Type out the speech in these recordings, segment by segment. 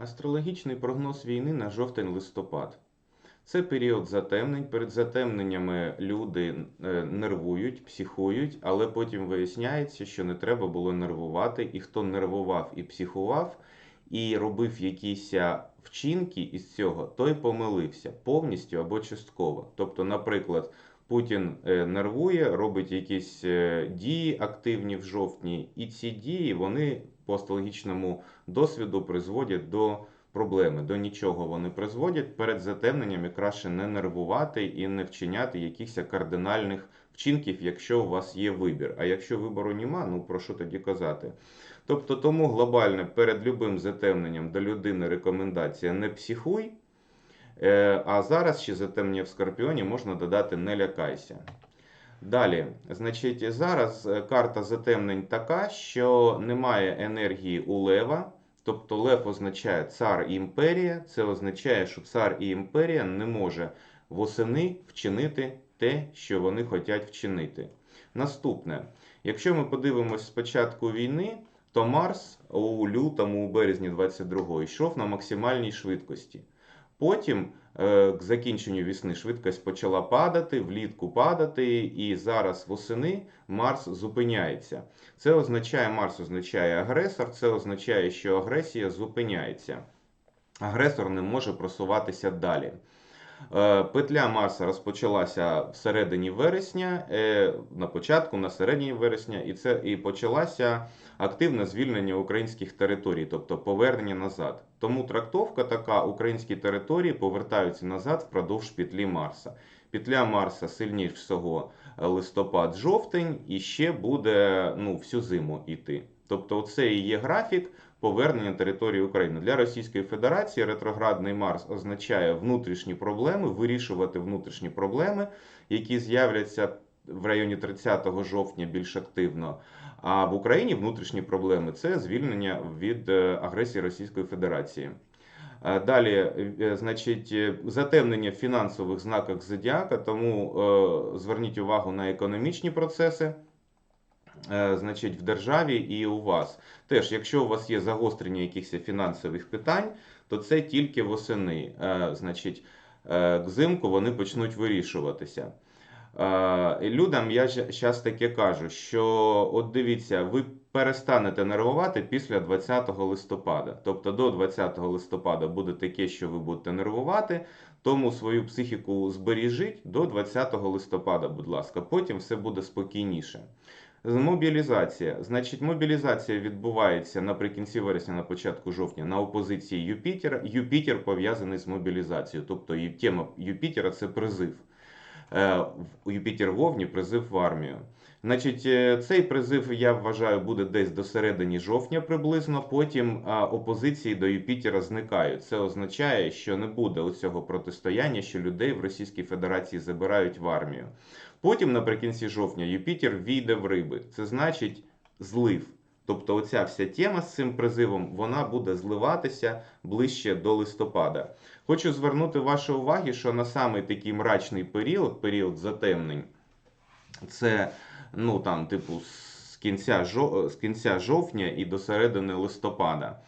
Астрологічний прогноз війни на жовтень-листопад. Це період затемнень. Перед затемненнями люди е, нервують, психують, але потім виясняється, що не треба було нервувати, і хто нервував і психував, і робив якісь вчинки із цього, той помилився повністю або частково. Тобто, наприклад, Путін е, нервує, робить якісь е, дії активні в жовтні, і ці дії вони по астрологічному досвіду призводять до проблеми. До нічого вони призводять перед затемненням і краще не нервувати і не вчиняти якихось кардинальних вчинків, якщо у вас є вибір. А якщо вибору нема, ну про що тоді казати? Тобто, тому глобально перед любим затемненням до людини рекомендація не психуй. Е, А зараз ще затемнення в Скорпіоні можна додати не лякайся. Далі, значить, зараз е, карта затемнень така, що немає енергії у лева. Тобто лев означає цар і імперія. Це означає, що цар і імперія не може восени вчинити те, що вони хочуть вчинити. Наступне, якщо ми подивимось спочатку війни, то Марс у лютому, у березні 22-го йшов на максимальній швидкості. Потім е, к закінченню вісни швидкість почала падати, влітку падати, і зараз восени Марс зупиняється. Це означає, Марс означає агресор, це означає, що агресія зупиняється. Агресор не може просуватися далі. Е, Петля Марса розпочалася всередині вересня, е, на початку, на середині вересня, і це і почалося активне звільнення українських територій, тобто повернення назад. Тому трактовка така: українські території повертаються назад впродовж петлі Марса. Петля Марса сильніше всього листопад-жовтень і ще буде ну, всю зиму йти. Тобто, це і є графік повернення території України. Для Російської Федерації ретроградний Марс означає внутрішні проблеми, вирішувати внутрішні проблеми, які з'являться в районі 30 жовтня більш активно. А в Україні внутрішні проблеми це звільнення від е, агресії Російської Федерації. Е, Далі, е, значить, затемнення в фінансових знаках зодіака, тому зверніть увагу на економічні процеси. Е, Значить, в державі і у вас теж, якщо у вас є загострення якихось фінансових питань, то це тільки восени. Е, Значить, е, взимку вони почнуть вирішуватися. Людям я зараз таке кажу, що от дивіться, ви перестанете нервувати після 20 листопада. Тобто до 20 листопада буде таке, що ви будете нервувати, тому свою психіку збережіть до 20 листопада, будь ласка. Потім все буде спокійніше. Мобілізація. Значить, мобілізація відбувається наприкінці вересня, на початку жовтня на опозиції Юпітера. Юпітер пов'язаний з мобілізацією. Тобто тема Юпітера це призив. Е, в- Юпітер в Овні призив в армію. Значить, е, цей призив, я вважаю, буде десь до середини жовтня приблизно. Потім опозиції до Юпітера зникають. Це означає, що не буде оцього протистояння, що людей в Російській Федерації забирають в армію. Потім, наприкінці жовтня, Юпітер війде в риби. Це значить злив. Тобто, оця вся тема з цим призивом вона буде зливатися ближче до листопада. Хочу звернути вашу увагу, що на самий такий мрачний період, період затемнень, це ну там, типу, з кінця, з кінця жовтня і до середини листопада.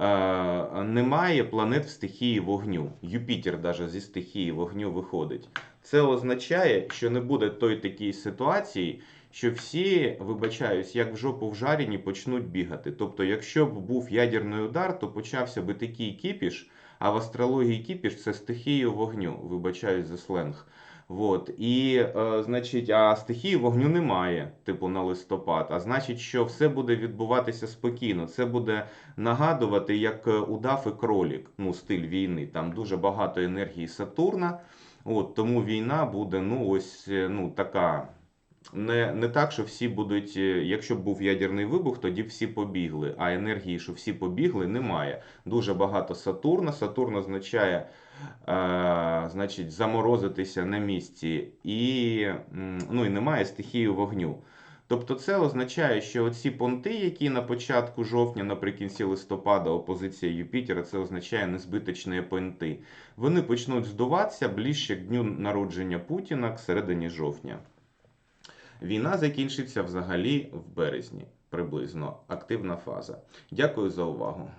Е, немає планет в стихії вогню. Юпітер навіть зі стихії вогню виходить. Це означає, що не буде той такій ситуації, що всі, вибачаюсь, як в жопу в жаріні почнуть бігати. Тобто, якщо б був ядерний удар, то почався би такий кіпіш, а в астрології кіпіш це стихія вогню, вибачаюсь за сленг. Вот. І, е, значить, а стихії вогню немає, типу на листопад. А значить, що все буде відбуватися спокійно. Це буде нагадувати, як е, удав і кролік, ну, стиль війни. Там дуже багато енергії Сатурна. От, тому війна буде, ну, ось, е, ну, така. Не, не так, що всі будуть, е, якщо б був ядерний вибух, тоді всі побігли. А енергії, що всі побігли, немає. Дуже багато Сатурна. Сатурн означає, е, значить, заморозитися на місці, і, ну, і немає стихії вогню. Тобто це означає, що ці понти, які на початку жовтня, наприкінці листопада, опозиція Юпітера, це означає незбиточні понти. Вони почнуть здуватися ближче к дню народження Путіна, к середині жовтня. Війна закінчиться взагалі в березні, приблизно активна фаза. Дякую за увагу.